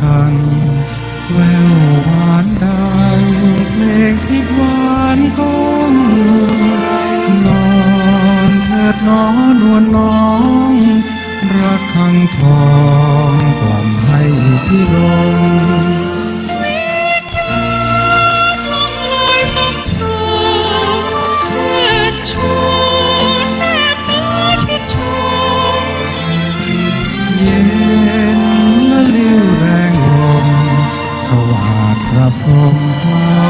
คังแววหวานดังเพลงที่หวานก้องนอนเถิดน้อนวลน้อง รักคังทองกล่อมให้พี่ลง สดพระพรหมเคล้า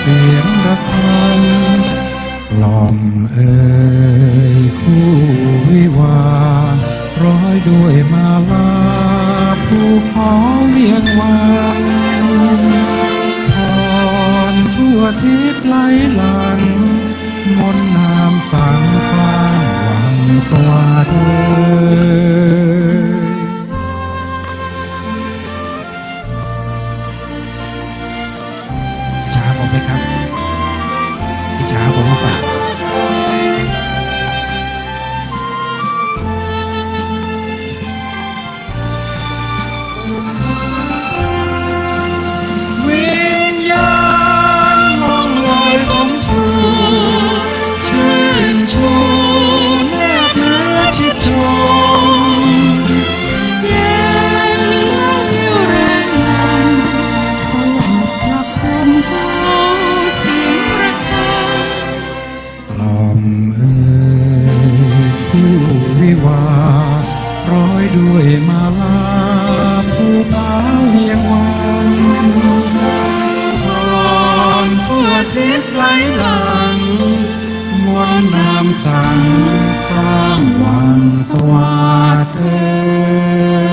เสียงระฆังกล่อมเอ่ยคู่วิวา ร้อยด้วยมาลาผู้ขอเวียงวานพรทั่วทิศไหลหลัง มนต์นามสังสร้างหวังสวัสดิ์ ไหมครับ ด้วยมาลาผู้พาเวียงวันก่อนทั่วทิศไหลหลังมนต์นามสั่งสร้างวันสวัสดิ์